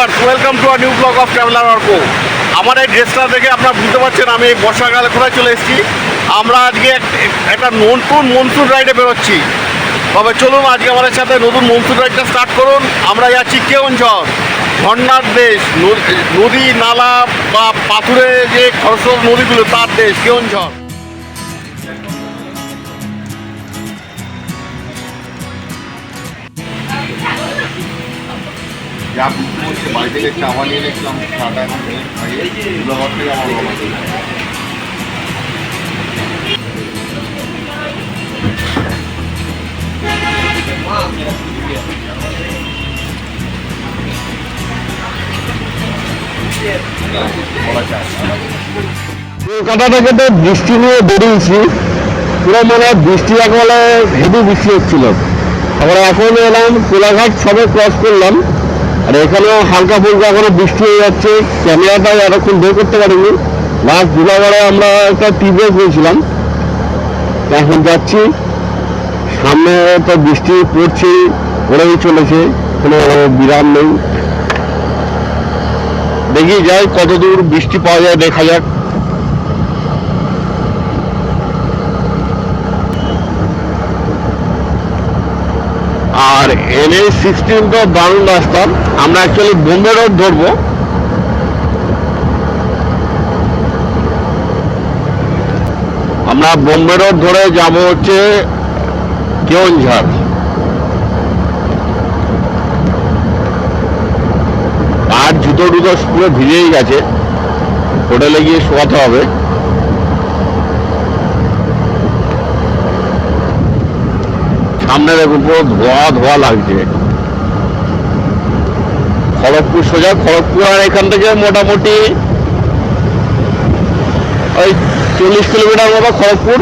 Viewers welcome to our new blog of traveller Arko আমার এই ড্রেসটা দেখে আপনারা বুঝতে পারছেন, আমি বর্ষাকালে কোথায় চলে এসেছি। আমরা আজকে একটা নতুন মনসুন রাইডে বেরোচ্ছি। তবে চলুন, আজকে আমাদের সাথে নতুন মনসুন রাইডটা স্টার্ট করুন। আমরা যাচ্ছি কেউঞ্ঝড় ঝর্ণার দেশ, নদ- নালা বা পাথুরে যে খরস্রোত নদীগুলো, তার দেশ কেউঞ্ঝড় যা বুঝতে বাড়ি থেকে চাওয়া নিয়ে চাটা এখন। কলকাতা থেকে তো বৃষ্টি নিয়ে বেরিয়েছি। পুরো মানে বৃষ্টি একবারে হেভি বৃষ্টি হচ্ছিল। তারপরে এখন এলাম কোলাঘাট, সবে ক্রস করলাম। আর এখানেও হালকা ফুলকা এখনও বৃষ্টি হয়ে যাচ্ছে। ক্যামেরাটা এতক্ষণ বের করতে পারিনি। লাস্ট দুলাগড়ে আমরা একটা টিভে গিয়েছিলাম এখন যাচ্ছি। সামনে তো বৃষ্টি পড়ছে ওরাই চলেছে। কোনো বিরাম নেই। দেখি যাই কত দূর বৃষ্টি পাওয়া যায়, দেখা যাক। আর এন এইচ সিক্সটিন তো দারুণ রাস্তা। আমরা অ্যাকচুয়ালি বোম্বে রোড ধরবো। আমরা বোম্বে রোড ধরে যাব হচ্ছে কেওনঝাড় আর জুতো টুতো পুরো ভিজেই গেছে। হোটেলে গিয়ে শোয়াতে হবে। সামনে দেখুন পুরো ধোয়া ধোয়া লাগছে। খড়গপুর সোজা, খড়গপুর আর এখান থেকে মোটামুটি ওই চল্লিশ কিলোমিটার মতো খড়গপুর।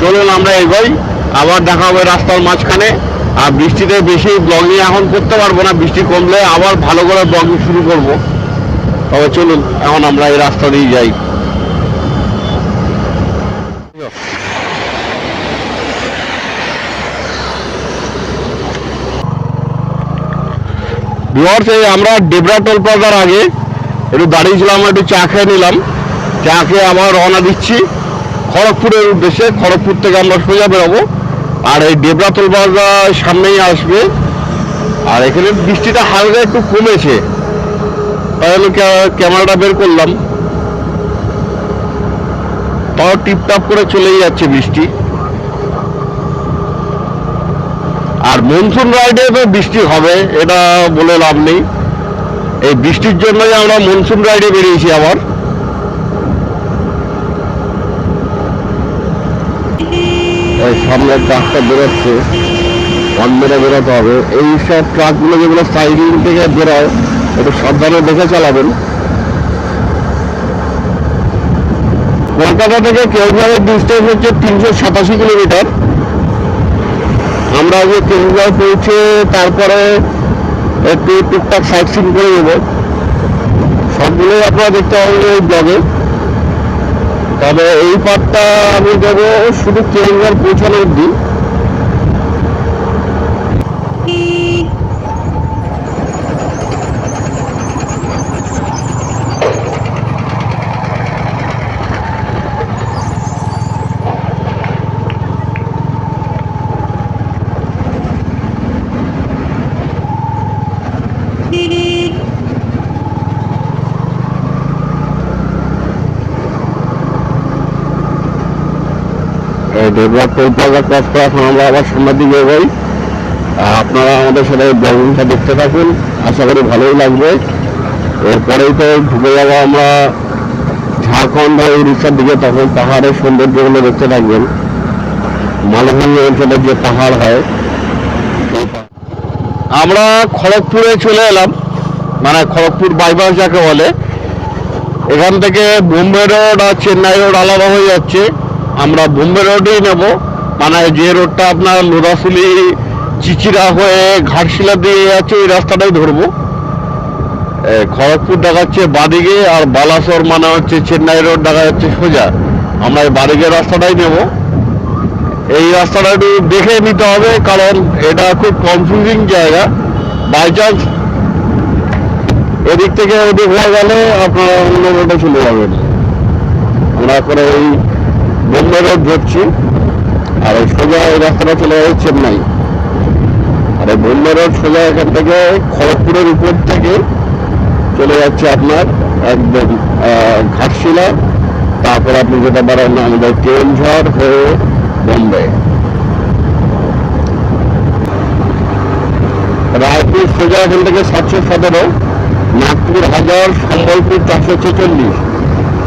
চলুন আমরা এগোই, আবার দেখা হবে রাস্তার মাঝখানে। আর বৃষ্টিতে বেশি ব্লগিং এখন করতে পারব না, বৃষ্টি কমলে আবার ভালো করে ব্লগিং শুরু করব। তবে চলুন, এখন আমরা এই রাস্তা দিয়ে যাই। ভিওয়ার্স এই আমরা ডেবরা টোল প্লাজার আগে একটু দাঁড়িয়েছিলাম, একটু চা খেয়ে নিলাম। চা খেয়ে আবার রওনা দিচ্ছি খড়গপুরের উদ্দেশ্যে। খড়গপুর থেকে আমরা সোজা বেরোবো। আর এই ডেবরা টোল প্লাজা সামনেই আসবে। আর এখানে বৃষ্টিটা হালকা একটু কমেছে। তাই আমি ক্যা- ক্যামেরাটা বের করলাম। তাও টিপটাপ করে চলেই যাচ্ছে বৃষ্টি। আর মনসুন রাইডে তো বৃষ্টি হবে, এটা বলে লাভ নেই। এই বৃষ্টির জন্যই আমরা মনসুন রাইডে বেরিয়েছি আবার। এই সামনের ট্রাকটা বেরোচ্ছে অন বেরোতে হবে। এই সব ট্রাকগুলো যেগুলো সাইডিং থেকে বেরোয়, একটু সাবধানে দেখে চালাবেন। কলকাতা থেকে কেউঝাড়ের ডিস্টেন্স হচ্ছে তিনশো সাতাশি কিলোমিটার। আমরা আগে কেন্দ্রায় পৌঁছে তারপরে একটু টুকটাক সাইট সিন করে নেব। সবগুলোই আপনারা দেখতে পাবেন এই ব্লগে তবে এই পাটটা আমি দেবো শুধু কেন্দ্রার পৌঁছানো অব্দি টোল প্লাজা ক্রস করে এখন আমরা আবার সামনের দিকে এগোই আপনারা আমাদের সাথে ব্লগিংটা দেখতে থাকুন। আশা করি ভালোই লাগবে। এরপরেই তো ঢুকে যাব আমরা ঝাড়খণ্ড আর উড়িষ্যার দিকে, তখন পাহাড়ের সৌন্দর্যগুলো দেখতে থাকবেন। মালভূমি অঞ্চলের যে পাহাড় হয় আমরা খড়গপুরে চলে এলাম। মানে খড়গপুর বাইপাস যাকে বলে। এখান থেকে বোম্বে রোড আর চেন্নাই রোড আলাদা হয়ে যাচ্ছে। আমরা বোম্বে রোডেই নেব। মানে যে রোডটা আপনার লোদাসুলি চিচিরা হয়ে ঘাটশিলা দিয়ে যাচ্ছে ওই রাস্তাটাই ধরবো। খড়গপুর দেখাচ্ছে বাদিকে আর বালাসর মানে হচ্ছে চেন্নাই রোড দেখা যাচ্ছে সোজা। আমরা এই বাদিকের রাস্তাটাই নেব। এই রাস্তাটা একটু দেখে নিতে হবে, কারণ এটা খুব কনফিউজিং জায়গা। বাই চান্স এদিক থেকে ওদিক হয়ে গেলে আপনারা অন্য রোডে চলে যাবেন। আমরা এখন এই বোম্বে রোড ধরছি আর এই সোজা এই রাস্তাটা চলে যাবে চেন্নাই। আর এই বোম্বে রোড সোজা এখান থেকে খড়গপুরের উপর থেকে চলে যাচ্ছে আপনার একদম ঘাটশিলা। তারপর আপনি যেতে পারেন আমাদের কেওনঝড় হয়ে বোম্বে। রায়পুর সোজা এখান থেকে সাতশো সতেরো, নাগপুর হাজার, সম্বলপুর চারশো ছেচল্লিশ।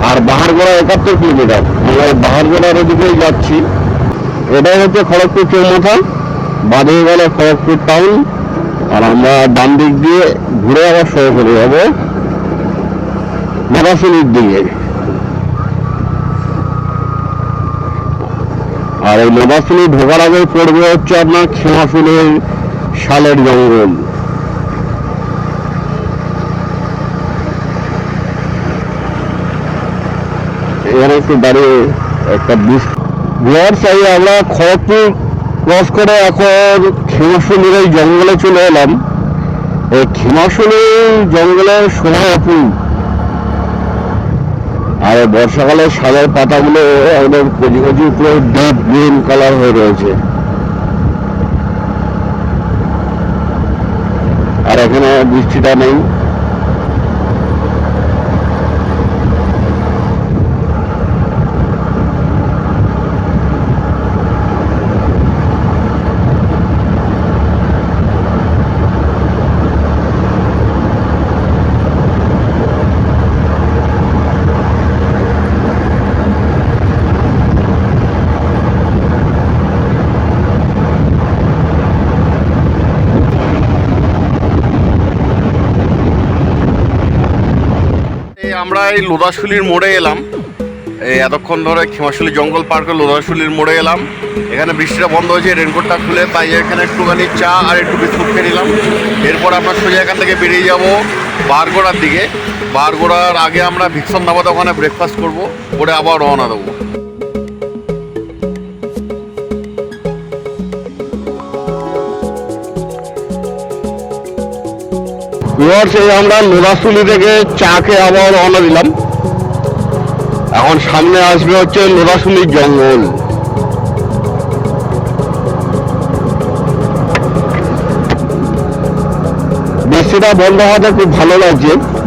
আর বাহারগোড়া একাত্তর কিলোমিটার। আমরা বাহারগোড়ার ওদিকেই যাচ্ছি। এটাই হচ্ছে খড়গপুর চৌমাথা বাদে গেলে খড়গপুর টাউন। আর আমরা ডান দিক দিয়ে ঘুরে আবার সরে চলে যাব। মেঘাশুলির দিকে। আর এই মেঘাশুলি ঢোকার আগে পড়বে হচ্ছে আপনার খেমাশুলির শালের জঙ্গল। এখানে একটু দাঁড়িয়ে একটা চাই আমরা খড়গপুর ক্রস করে এখন খেমাশুলির এই জঙ্গলে চলে এলাম। এই খেমাশুলি জঙ্গলের শোভা অপূর্ব আর বর্ষাকালে সাদার পাতাগুলো একদম কচি কচি পুরো ডিপ গ্রিন কালার হয়ে রয়েছে। আর এখানে বৃষ্টিটা নেই এই আমরা এই লোদাশুলির মোড়ে এলাম। এই এতক্ষণ ধরে খেমাশুলি জঙ্গল পার্কে লোদাশুলির মোড়ে এলাম। এখানে বৃষ্টিটা বন্ধ হয়েছে রেনকোটটা খুলে তাই এখানে একটুখানি চা আর একটু বিস্কুট খেয়ে নিলাম। এরপর আমরা সোজা এখান থেকে বেরিয়ে যাব বারগোড়ার দিকে। বারগোড়ার আগে আমরা ভিক্সন নামাতে ওখানে ব্রেকফাস্ট করব, করে আবার রওনা দেবো। সেই আমরা নোদাসুলি থেকে চা খেয়ে আবার রওনা দিলাম। এখন সামনে আসবে হচ্ছে লোদাশুলির জঙ্গল। বেশিটা বন্ধ হওয়াতে খুব ভালো লাগছে।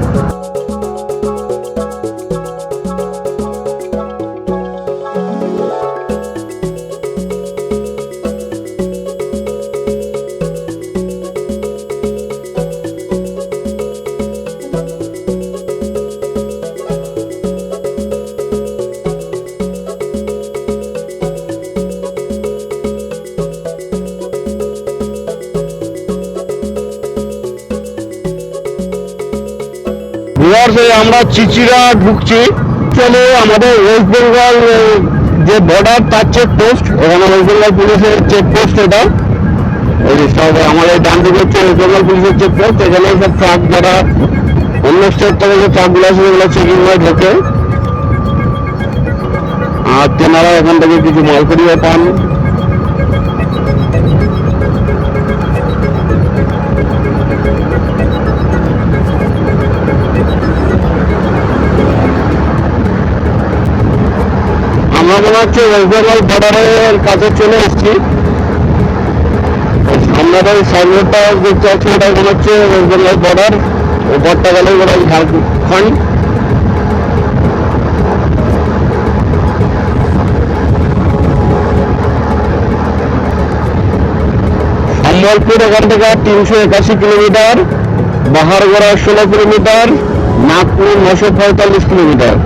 বিহারে আমরা চিচিরা ঢুকছি। চলে আমাদের ওয়েস্ট বেঙ্গল যে বর্ডার তার চেক পোস্ট এখানে ওয়েস্ট বেঙ্গল পুলিশের চেক পোস্ট এটা যে সব আমাদের ডান দিকে হচ্ছে ওয়েস্ট বেঙ্গল পুলিশের চেক পোস্ট এখানে সব ট্রাক যারা অন্য স্টেট থেকে যে ট্রাকগুলো আছে সেগুলো চেকিং হয়ে ঢোকে। আর তেনারা এখান থেকে কিছু মালকড়িও পান। হচ্ছে ওয়েস্ট বেঙ্গল বর্ডারের কাছে চলে এসেছি। সামনে ওই সাইনবোর্ডটা দেখতে পাচ্ছি ওটা মনে হচ্ছে ওয়েস্ট বেঙ্গল বর্ডার। ওপরটা গেলে ওরা ঝাড়খণ্ড। সম্বলপুর এখান থেকে তিনশো একাশি কিলোমিটার, বাহারগড়া ষোলো কিলোমিটার, নাগপুর নশো পঁয়তাল্লিশ কিলোমিটার।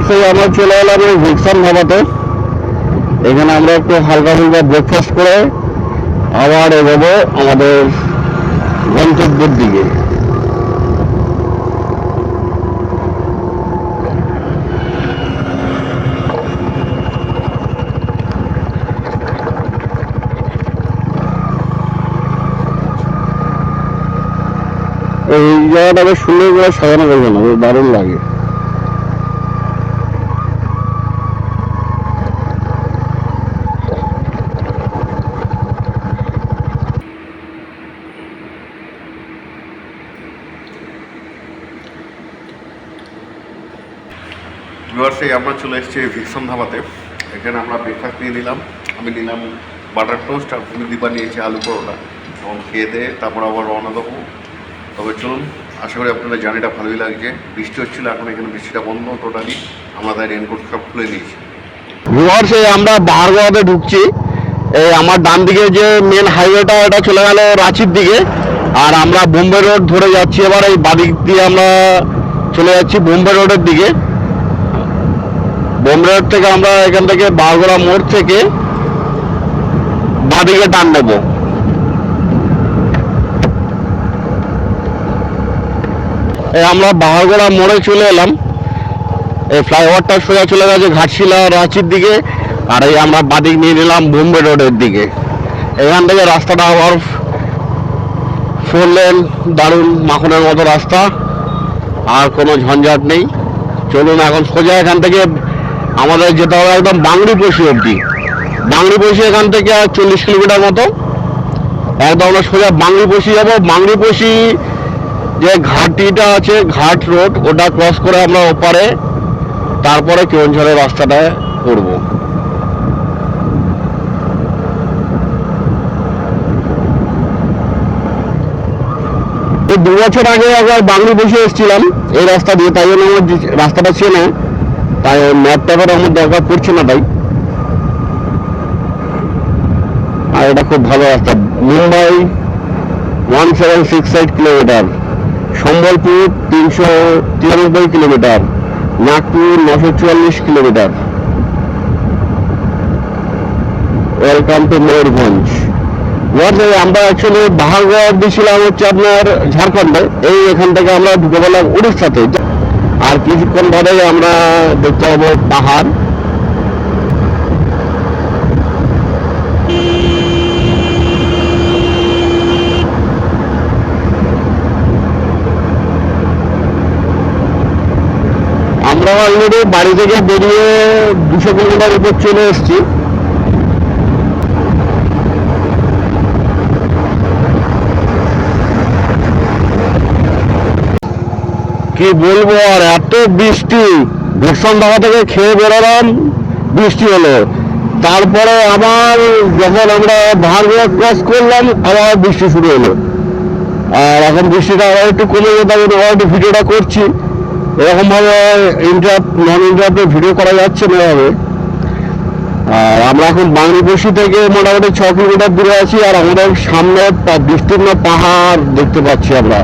বাজার আমরা চলে এলাম এই ভিক্সান ধাবাতে। এখানে আমরা একটু হালকা হালকা ব্রেকফাস্ট করে আবার এগোবো আমাদের গন্তব্যের দিকে। এই জায়গাটা বেশ সুন্দর করে সাজানো গেল না বেশ দারুণ লাগে। চলে এসেছি ভিকসন ধাবাতে। এখানে আমরা ব্রেকফাস্ট নিয়ে নিলাম। আমি নিলাম বাটার টোস্ট আর দীপা নিয়েছি আলু পরোটা। এবং খেয়ে দিয়ে তারপর আবার রওনা দেবো। তবে চলুন, আশা করি আপনাদের জার্নিটা ভালোই লাগছে। বৃষ্টি হচ্ছিল, এখন এখানে বৃষ্টিটা বন্ধ টোটালি আমরা তাই রেনকোট সব খুলে নিয়েছি। ভিউয়ার্স আমরা বাহারগাঁওতে ঢুকছি। এই আমার ডান দিকে যে মেন হাইওয়েটা এটা চলে গেল রাঁচির দিকে। আর আমরা বোম্বে রোড ধরে যাচ্ছি। এবার এই বাদিক দিয়ে আমরা চলে যাচ্ছি বোম্বে রোডের দিকে। বোম্বে রোড থেকে আমরা এখান থেকে বারগোড়া মোড় থেকে বাদিকে টান নেব। আমরা বাহারগোড়া মোড়ে চলে এলাম। এই ফ্লাইওভারটা সোজা চলে গেছে ঘাটশিলা রাঁচির দিকে, আর এই আমরা বাদিক নিয়ে নিলাম বোম্বে রোডের দিকে। এখান থেকে রাস্তাটা আবার ফোর লেন, দারুণ মাখনের মতো রাস্তা, আর কোনো ঝঞ্ঝাট নেই। চলুন এখন সোজা এখান থেকে আমাদের যেতে হবে একদম বাংলি পশি অবধি। বাংলি পশি এখান থেকে আর চল্লিশ কিলোমিটার মতো। একদম আমরা সোজা বাংলি পশি যাব। বাংলি পশি যে ঘাটিটা আছে, ঘাট রোড, ওটা ক্রস করে আমরা ওপারে, তারপরে কেওনঝড়ের রাস্তাটা করব দু বছর আগে একবার বাংলি বসে এসেছিলাম। এই রাস্তা দিয়ে, তাই জন্য আমার রাস্তাটা চেনে। তাই ম্যাপ ট্যাপের আমার দরকার পড়ছে না তাই আর এটা খুব ভালো রাস্তা। Mumbai one seven six eight kilometre Sambalpur তিনশো তিরানব্বই কিলোমিটার নাগপুর নশো চুয়াল্লিশ কিলোমিটার ওয়েলকাম টু ময়ূরভঞ্জ। আমরা অ্যাকচুয়ালি বাহারগড় অব্দি ছিলাম হচ্ছে আপনার ঝাড়খণ্ডে। এই এখান থেকে আমরা ঢুকে পেলাম উড়িষ্যাতে। আর কিছুক্ষণ ধরে আমরা দেখতে পাবো পাহাড়। আমরা অলরেডি বাড়ি থেকে বেরিয়ে দুশো কিলোমিটার উপর চলে এসেছি। কি বলব আর এত বৃষ্টি, ভীষণ ধাবা থেকে খেয়ে বেরোলাম, বৃষ্টি হলো। তারপরে আবার যখন আমরা ভারগড় ক্রস করলাম, আবার বৃষ্টি শুরু হলো। আর এখন বৃষ্টিটা আবার একটু কমে হবে আবার একটু ভিডিওটা করছি। এরকম ভাবে ইন্টারাপ নন ইন্টারাপ্টে ভিডিও করা যাচ্ছে না এভাবে। আর আমরা এখন বাংলাদেশি থেকে মোটামুটি ছ কিলোমিটার দূরে আছি, আর আমাদের সামনে বিস্তীর্ণ পাহাড় দেখতে পাচ্ছি আমরা।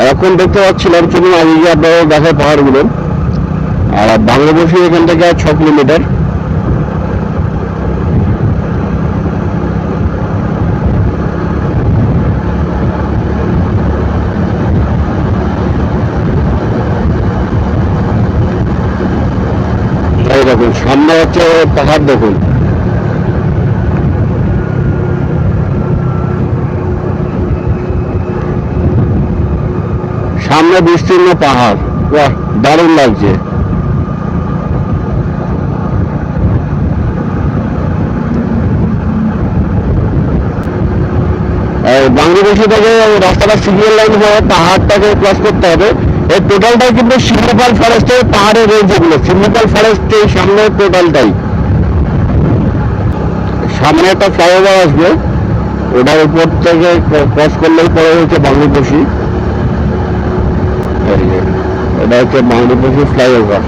এরকম দেখতে পাচ্ছিলাম চলুন আগে গিয়ে আপনারা দেখে পাহাড়গুলো। আর বাংলাদেশে এখান থেকে ছ কিলোমিটার। দেখুন, সামনে হচ্ছে পাহাড় দেখুন। সামনে বিস্তীর্ণ পাহাড়। বাহ, দারুণ লাগছে। বাংলাদেশি থেকে রাস্তাটা সিগন্যাল লাইন হয়ে পাহাড়টাকে ক্রস করতে হবে। এই টোটালটাই কিন্তু সিমলিপাল ফরেস্টের পাহাড়ের রেঞ্জ এগুলো। সিমলিপাল ফরেস্টের সামনে টোটালটাই সামনে একটা ফ্লাইওভার আসবে। ওটার উপর থেকে ক্রস করলেই পরে হচ্ছে বাংলাদেশি। এটা হচ্ছে বাংলাদেশি ফ্লাইওভার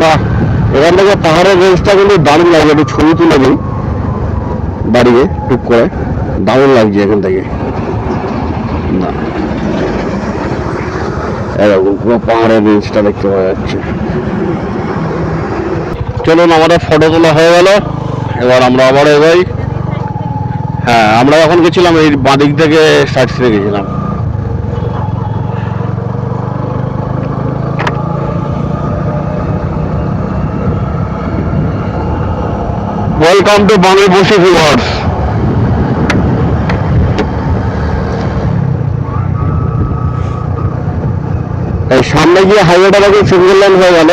বাহ এখান থেকে পাহাড়ের রেঞ্জটা কিন্তু দারুণ লাগছে, একটু ছবি তুলে নিই। দাঁড়িয়ে টুক করে। দারুণ লাগছে এখান থেকে। না। পাহাড়ের রেঞ্জটা দেখতে পাওয়া যাচ্ছে। চলুন, আমাদের ফটো তোলা হয়ে গেল। এবার আমরা আবার এগোই। হ্যাঁ আমরা যখন গেছিলাম, এই বাঁদিক থেকে সাইড সিনে গেছিলাম। ওয়েলকাম টু বাংলা বসি ভিউয়ার্স এই সামনে গিয়ে হাইওয়েটা সিঙ্গেল লাইন হয়ে গেল।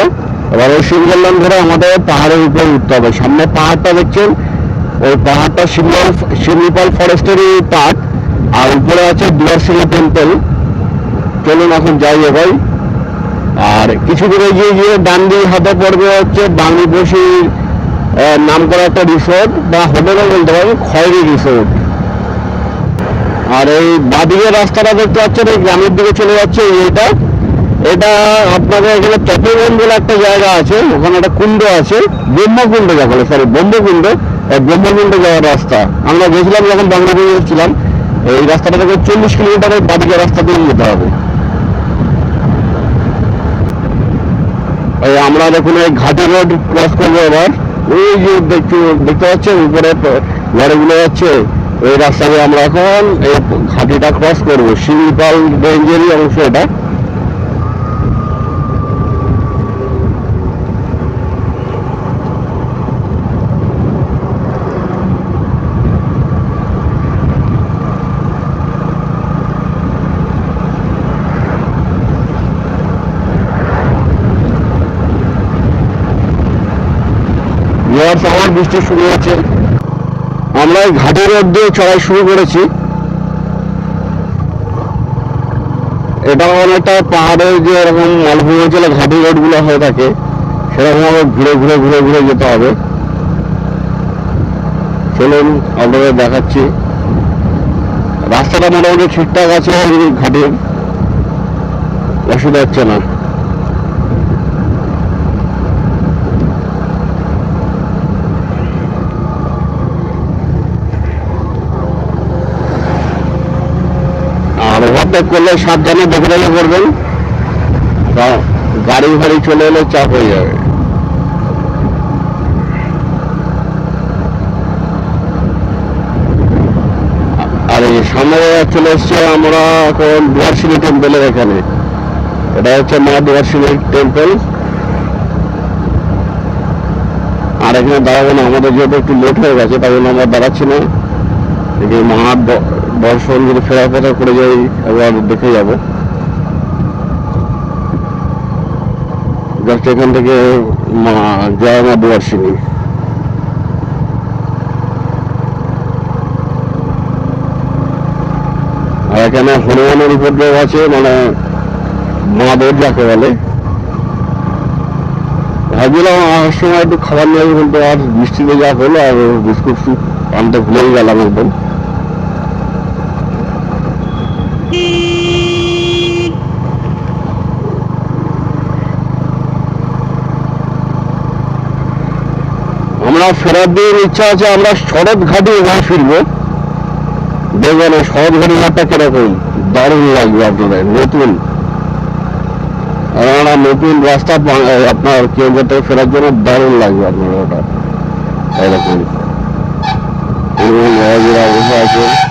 এবার ওই সিঙ্গেল লাইন ধরে আমাদের পাহাড়ের উপরে উঠতে হবে। সামনে পাহাড়টা দেখছেন? ওই পাহাড়টা শিমলাল শিমলিপাল ফরেস্টেরই পার্ট আর উপরে আছে দুয়ারসিংহ টেম্পল চলুন এখন যাই এবার। আর কিছু দূরে গিয়ে গিয়ে ডান দিকে হাতে পড়বে হচ্ছে বাংলি বসির নাম করা একটা রিসোর্ট বা হোটেলও বলতে পারি খয়েরি রিসোর্ট আর এই বাদিকের রাস্তাটা দেখতে পাচ্ছেন, এই গ্রামের দিকে চলে যাচ্ছে এটা এটা আপনাদের এখানে তপবন বলে একটা জায়গা আছে, ওখানে একটা কুণ্ড আছে, ব্রহ্মকুণ্ড যা বলে সরি ব্রহ্মকুণ্ড। এই ব্রহ্মকুণ্ড যাওয়ার রাস্তা। আমরা গেছিলাম যখন বাংলাদেশে ছিলাম এই রাস্তাটা থেকে চল্লিশ কিলোমিটার কিলোমিটারের বাদিকের রাস্তা দিয়ে যেতে হবে। এই আমরা দেখুন এই ঘাটি রোড ক্রস করব এবার। ওই যে দেখতে পাচ্ছেন, উপরে গাড়িগুলো যাচ্ছে। ওই রাস্তা দিয়ে আমরা এখন এই ঘাটিটা ক্রস করব। শিলপাল রেঞ্জেরই অংশ এটা। ইয়ার আমার বৃষ্টি শুরু হয়েছে। আমরা এই ঘাটি রোড দিয়ে চড়াই শুরু করেছি। এটা অনেকটা পাহাড়ের যে এরকম মালভূমি অঞ্চলে ঘাটি রোডগুলো হয়ে থাকে, সেরকম ভাবে ঘুরে ঘুরে ঘুরে ঘুরে যেতে হবে। চলুন, আপনাদের দেখাচ্ছি। রাস্তাটা মোটামুটি ঠিকঠাক আছে ঘাটির অসুবিধা হচ্ছে না। আর করলে সাবধানে দেখে করবেন। কারণ গাড়ি ফাড়ি চলে এলে চাপ হয়ে যাবে। আর এই সামনে চলে এসছে, আমরা এখন দুয়ারশিনী টেম্পলের এখানে। এটা হচ্ছে মা দুয়ারশিনী টেম্পল আর এখানে দাঁড়াবো না, আমাদের যেহেতু একটু লেট হয়ে গেছে, তাই জন্য আমরা দাঁড়াচ্ছি না। এই ফেরার পথে করে যাই একবার দেখে যাব। জাস্ট এখান থেকে, মা জয় মা দুয়ারসিনী আর এখানে হনুমানের উপদ্রব আছে মানে মাদের যাকে বলে। ভাবছিলাম আসার সময় একটু খাবার নিয়ে কিন্তু আর বৃষ্টিতে যা হলো, আর বিস্কুট আনতে ভুলেই গেলাম একদম। আমরা ফেরার দিন ইচ্ছা আছে, আমরা শরৎ ঘাটে এবার ফিরব। দেখবেন ওই শরৎ ঘাটি ঘাটটা কীরকম? দারুণ লাগবে আপনাদের, নতুন। আমরা নতুন রাস্তা আপনার কেন্দ্র থেকে ফেরার জন্য দারুণ লাগবে আপনার ওটা। এরকম। আছে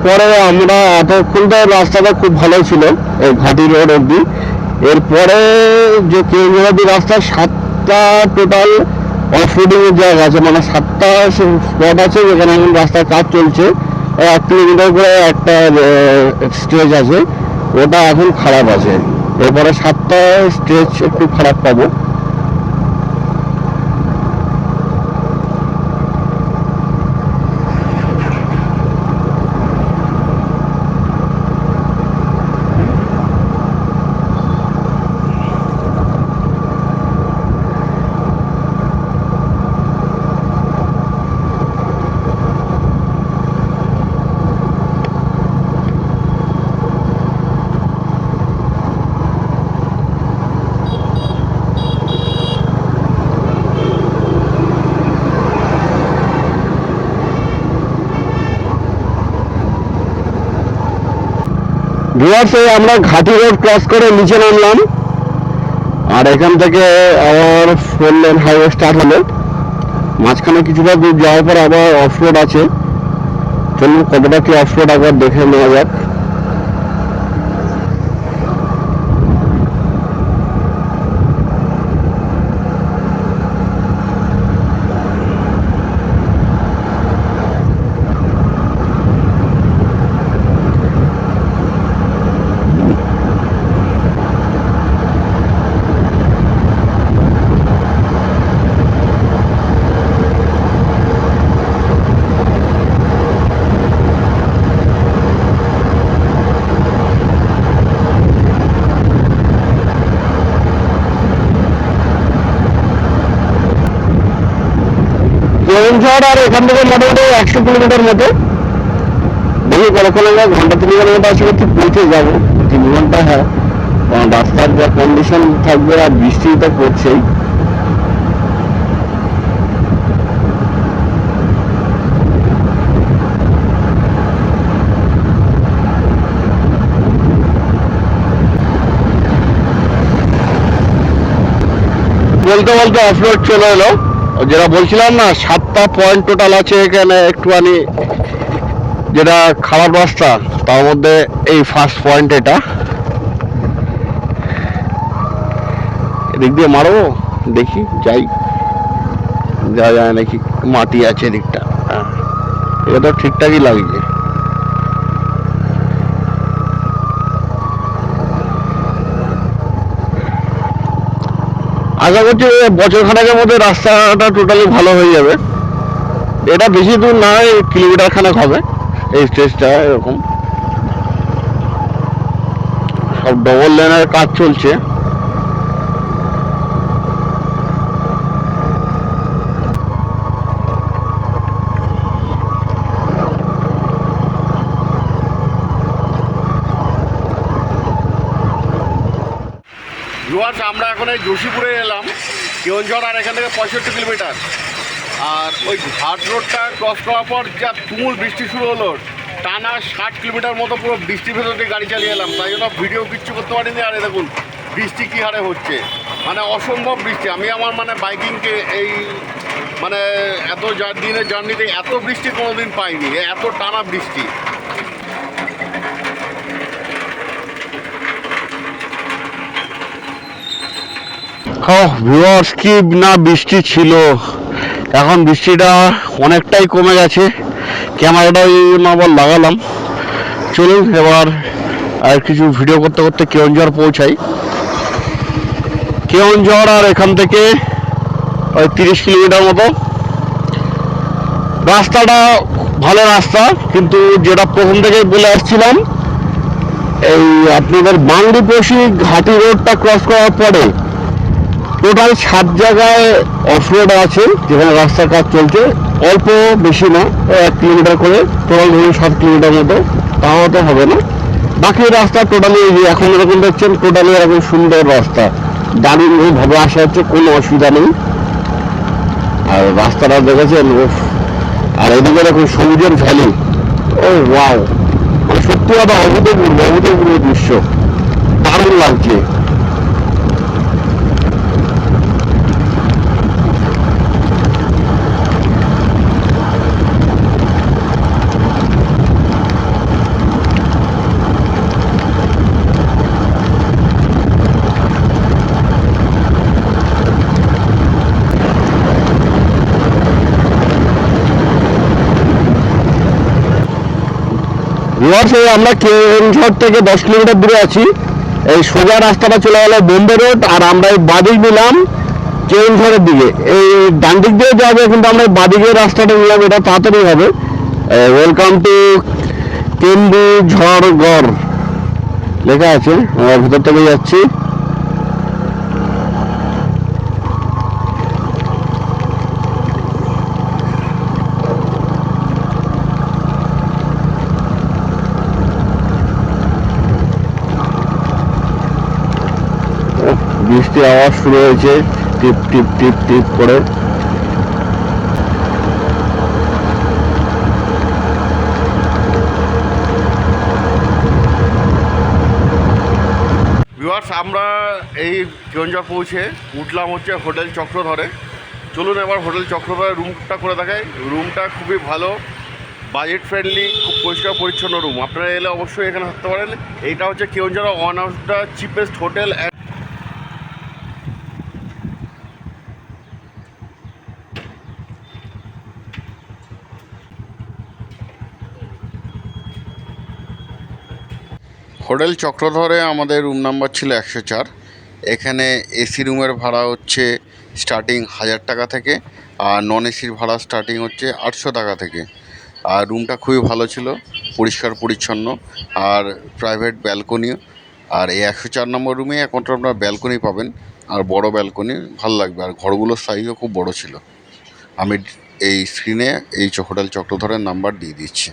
এরপরে আমরা এতক্ষণ তো রাস্তাটা খুব ভালো ছিল, এই ঘাটি রোড অব্দি এরপরে যে কেন্দ্রবাদী রাস্তা, সাতটা টোটাল অফরোডিং এর জায়গা আছে মানে সাতটা স্পট আছে যেখানে এখন রাস্তার কাজ চলছে। এক কিলোমিটার করে একটা স্ট্রেচ আছে, ওটা এখন খারাপ আছে। এরপরে সাতটা স্ট্রেচ একটু খারাপ পাবো। ডুয়ার্সে আমরা ঘাটি রোড ক্রস করে নিচে নামলাম। আর এখান থেকে আবার ফোর লেন হাইওয়ে স্টার্ট হলো। মাঝখানে কিছুটা দূর যাওয়ার পর আবার অফ রোড আছে। চলুন কতটা কি অফ রোড আবার দেখে নেওয়া যাক। একশো কিলোমিটার ঘণ্টা তিন আশা করছি পৌঁছে যাব। তিন ঘণ্টা হ্যাঁ। কারণ রাস্তার যা কন্ডিশন থাকবে আর বৃষ্টি তো পড়ছেই। বলতে বলতে অফরোড চলে এলো। যেটা বলছিলাম না, সাতটা পয়েন্ট টোটাল আছে এখানে একটুখানি। যেটা খাবার রাস্তা, তার মধ্যে এই ফার্স্ট পয়েন্ট এটা। এদিক দিয়ে মারো দেখি, যাই। যা যায় নাকি? মাটি আছে এদিকটা। হ্যাঁ এটা তো ঠিকঠাকই লাগছে। আশা করছি বছর খানেকের মধ্যে রাস্তাটা টোটালি ভালো হয়ে যাবে। এটা বেশি দূর না হয় কিলোমিটার খানেক হবে। এই স্টেজটা এরকম। সব ডবল লেনের কাজ চলছে। ভিউয়ার্স আমরা এখন এই যোশীপুরে এলাম, কেওনঝড় আর এখান থেকে পঁয়ষট্টি কিলোমিটার। আর ওই ঘাট রোডটা ক্রস করার পর যা তুমুল বৃষ্টি শুরু হলো, টানা ষাট কিলোমিটার মতো পুরো বৃষ্টির ভেতর দিয়ে গাড়ি চালিয়ে এলাম। তাই জন্য ভিডিও কিচ্ছু করতে পারিনি। আর দেখুন, বৃষ্টি কী হারে হচ্ছে। মানে অসম্ভব বৃষ্টি। আমি আমার মানে বাইকিংকে এই মানে এত দিনের জার্নিতে এত বৃষ্টি কোনোদিন পাইনি। এত টানা বৃষ্টি। কি না বৃষ্টি ছিল। এখন বৃষ্টিটা অনেকটাই কমে গেছে। ক্যামেরাটা আবার লাগালাম। চলুন, এবার আর কিছু ভিডিও করতে করতে কেওনঝড় পৌঁছাই। কেওনঝড় আর এখান থেকে ওই তিরিশ কিলোমিটার মতো। রাস্তাটা ভালো রাস্তা, কিন্তু যেটা প্রথম থেকে বলে আসছিলাম, এই আপনাদের বাংলিপোষি ঘাটি রোডটা ক্রস করার পরে টোটাল সাত জায়গায় অফ রোড আছে, যেখানে রাস্তার কাজ চলছে। অল্প বেশি না, এক কিলোমিটার করে, টোটাল ধরুন সাত কিলোমিটার মতো। তাও তো হবে না। বাকি রাস্তা টোটালি এখন এরকম দেখছেন, টোটালি এরকম সুন্দর রাস্তা। দারুণ ভাবে আসা হচ্ছে, কোনো অসুবিধা নেই। আর রাস্তাটা দেখেছেন আর এদিকে দেখুন সবুজের ভ্যালি ও ওয়াও মানে সত্যি কথা, অভূতপূর্ব অভূতপূর্ব দৃশ্য। দারুণ লাগছে। ভিউয়ার্স এই আমরা শহর থেকে দশ কিলোমিটার দূরে আছি। এই সোজা রাস্তাটা চলে গেল বোম্বে রোড আর আমরা এই বাদিক নিলাম কেওনঝড়ের দিকে। এই ডান দিক দিয়ে যাবে কিন্তু আমরা এই বাদিকের রাস্তাটা নিলাম, এটা তাড়াতাড়ি হবে। Welcome to Kendu Jhargarh. লেখা আছে, আমরা ভিতর থেকে যাচ্ছি। বৃষ্টির আওয়াজ শুরু হয়েছে, টিপ টিপ টিপ টিপ করে। আমরা এই কেউঞ্জর পৌঁছে উঠলাম হচ্ছে হোটেল চক্রধরে। চলুন এবার হোটেল চক্রধরে রুমটা করে দেখাই। রুমটা খুবই ভালো বাজেট ফ্রেন্ডলি খুব পরিষ্কার পরিচ্ছন্ন রুম আপনারা এলে অবশ্যই এখানে থাকতে পারেন। এইটা হচ্ছে Keonjhar one of the cheapest hotel hotel চক্রধরে আমাদের রুম নাম্বার ছিল একশো চার। এখানে এসি রুমের ভাড়া হচ্ছে স্টার্টিং হাজার টাকা থেকে আর নন এসির ভাড়া স্টার্টিং হচ্ছে আটশো টাকা থেকে। আর রুমটা খুবই ভালো ছিল, পরিষ্কার পরিচ্ছন্ন আর প্রাইভেট ব্যালকনিও আর এই একশো চার নম্বর রুমে একমাত্র আপনার ব্যালকনি পাবেন, আর বড় ব্যালকনি ভালো লাগবে। আর ঘরগুলোর সাইজও খুব বড় ছিল। আমি এই স্ক্রিনে এই হোটেল চক্রধরের নাম্বার দিয়ে দিচ্ছি।